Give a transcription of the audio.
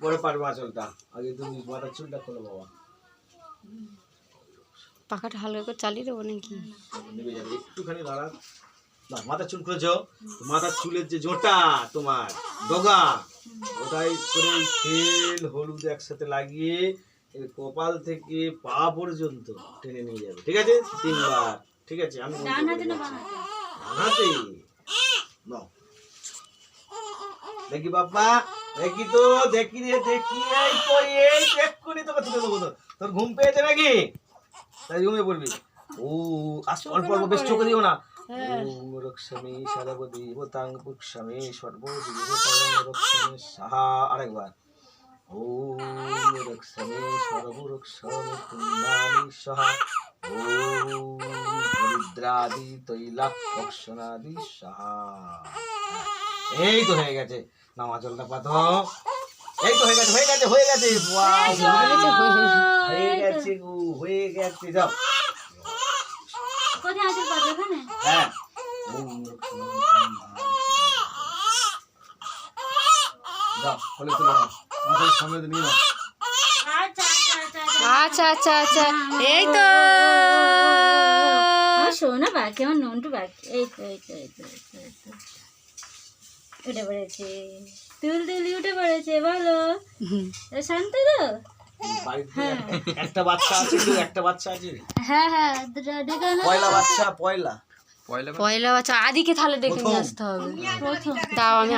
পরে পারব আঁচলটা আগে তুমি মাথার চুলটা খোলো বাবা। পাখাটা হালকা করে চালিয়ে দেবো নাকি? নেমে যাবে। একটুখানি দাঁড়া না মাথার চুল খুলেছো? মাথার চুলের যে জোটা তোমার ডগা ওটাই করে তেল হলুদ একসাথে লাগিয়ে কপাল থেকে পা পর্যন্ত টেনে নিয়ে যাবে। ঠিক আছে? তিনবার। ঠিক আছে? আমি বলতে ডান হাতে না বলে বাম যাচ্ছি। হাতে? ডান হাতে। নাও। দেখি বাবা দেখি তো দেখি রে দেখি এই তো এই এক্ষুনি তোকে তুলে দেবো তো। তোর ঘুম পেয়েছে নাকি? তাই ঘুমিয়ে পড়বি। ও আস অল্প অল্প বেশ চোখে দিও না। রক্ষমে পুক্ষমে রক্ষমে সাহা আরেকবার। ওম রক্ষমে সর্বরক্ষমে পুণ্যানি সাহা। ওম হরিদ্রাদি রক্ষণাদি সাহা। এই তো হয়ে গেছে। নামাজলটা পাতো এই তো হয়ে গেছে হয়ে গেছে হয়ে গেছে। হয়ে গেছে। গো হয়ে গেছে। যাও। হ্যাঁ। যাও বলে তুলে নাও মাথার সামনে নিয়ে নাও আচ্ছা আচ্ছা আচ্ছা এই তো। শোনো বাকি আমার নন্টু বাকি। এই এই তো এই তো এই তো, এই তো। উঠে পড়েছে। তুল তুলি উঠে পড়েছে বলো। শান্ত তো? বাড়িতে একটা বাচ্চা আছে একটা বাচ্চা আছে? হ্যাঁ হ্যাঁ পয়লা বাচ্চা পয়লা। পয়লা বাচ্চা। আদিকে তাহলে দেখে নিয়ে আসতে হবে। প্রথম। দাও আমি